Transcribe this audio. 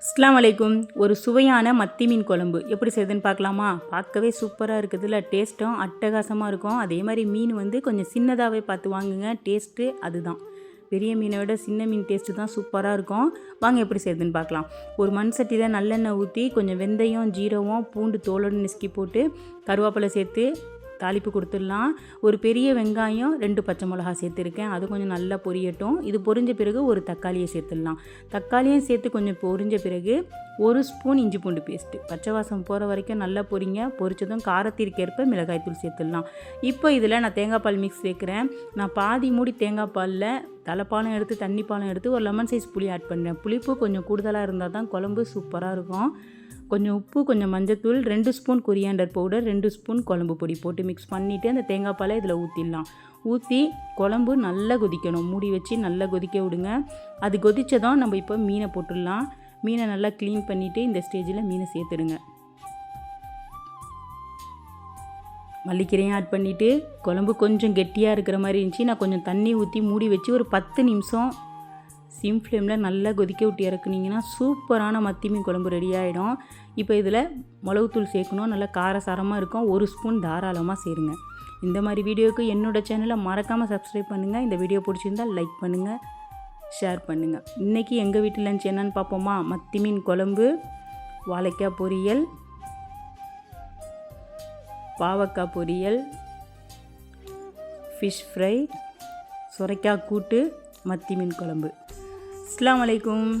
அஸ்லாம் வலைக்கும் ஒரு சுவையான மத்தி மீன் குழம்பு. எப்படி செய்யுதுன்னு பார்க்கலாமா? பார்க்கவே சூப்பராக இருக்குதுல்ல. டேஸ்ட்டும் அட்டகாசமாக இருக்கும். அதே மாதிரி மீன் வந்து கொஞ்சம் சின்னதாகவே பார்த்து வாங்குங்க. டேஸ்ட்டு அதுதான். பெரிய மீனை விட சின்ன மீன் டேஸ்ட்டு தான் சூப்பராக இருக்கும். வாங்க எப்படி செய்யுதுன்னு பார்க்கலாம். ஒரு மண் சட்டியில் நல்லெண்ணெய் ஊற்றி கொஞ்சம் வெந்தயம் ஜீரகம் பூண்டு தோலோடு நெசுக்கி போட்டு கருவேப்பிலை சேர்த்து தாளிப்பு கொடுத்துடலாம். ஒரு பெரிய வெங்காயம் ரெண்டு பச்சை மிளகா சேர்த்துருக்கேன். அது கொஞ்சம் நல்லா பொரியட்டும். இது பொரிஞ்ச பிறகு ஒரு தக்காளியை சேர்த்துடலாம். தக்காளியும் சேர்த்து கொஞ்சம் பொரிஞ்ச பிறகு ஒரு ஸ்பூன் இஞ்சி பூண்டு பேஸ்ட்டு. பச்சை வாசம் போகிற வரைக்கும் நல்லா பொரிங்க. பொரிச்சதும் காரத்திற்கேற்ப மிளகாய்த்தூள் சேர்த்துடலாம். இப்போ இதில் நான் தேங்காய் பால் மிக்ஸ் சேர்க்குறேன். நான் பாதி மூடி தேங்காய் பாலில் தலைப்பாலும் எடுத்து தண்ணி பாலம் எடுத்து ஒரு லெமன் சைஸ் புளி ஆட் பண்ணுறேன். புளிப்பு கொஞ்சம் கூடுதலாக இருந்தால் தான் குழம்பு சூப்பராக இருக்கும். கொஞ்சம் உப்பு கொஞ்சம் மஞ்சத்தூள் ரெண்டு ஸ்பூன் கொரியாண்டர் பவுடர் ரெண்டு ஸ்பூன் குழம்பு பொடி போட்டு மிக்ஸ் பண்ணிவிட்டு அந்த தேங்காய் பாலை இதில் ஊற்றிடலாம் ஊற்றி குழம்பு நல்லா கொதிக்கணும். மூடி வச்சு நல்லா கொதிக்க விடுங்க. அது கொதித்ததும் நம்ம இப்போ மீனை போட்டுடலாம். மீனை நல்லா க்ளீன் பண்ணிவிட்டு இந்த ஸ்டேஜில் மீனை சேர்த்துடுங்க. மல்லிக்கீரையும் ஆட் பண்ணிவிட்டு குழம்பு கொஞ்சம் கெட்டியாக இருக்கிற மாதிரி இருந்துச்சு. நான் கொஞ்சம் தண்ணி ஊற்றி மூடி வச்சு ஒரு பத்து நிமிஷம் சிம் ஃப்ளேமில் நல்லா கொதிக்க விட்டு இறக்குனீங்கன்னா சூப்பரான மத்தி மீன் குழம்பு ரெடி ஆகிடும் இப்போ இதில் மிளகுத்தூள் சேர்க்கணும். நல்லா காரசாரமாக இருக்கும். ஒரு ஸ்பூன் தாராளமாக சேருங்க. இந்த மாதிரி வீடியோவுக்கு என்னோடய சேனலை மறக்காமல் சப்ஸ்கிரைப் பண்ணுங்கள் இந்த வீடியோ பிடிச்சிருந்தால் லைக் பண்ணுங்கள் ஷேர் பண்ணுங்கள் இன்றைக்கி எங்கள் வீட்டில் லஞ்ச் என்னன்னு பார்ப்போமா? மத்தி மீன் குழம்பு வாழைக்காய் பொரியல் பாவக்காய் பொரியல் ஃபிஷ் ஃப்ரை சுரைக்காய் கூட்டு மத்தி மீன் குழம்பு. السلام عليكم.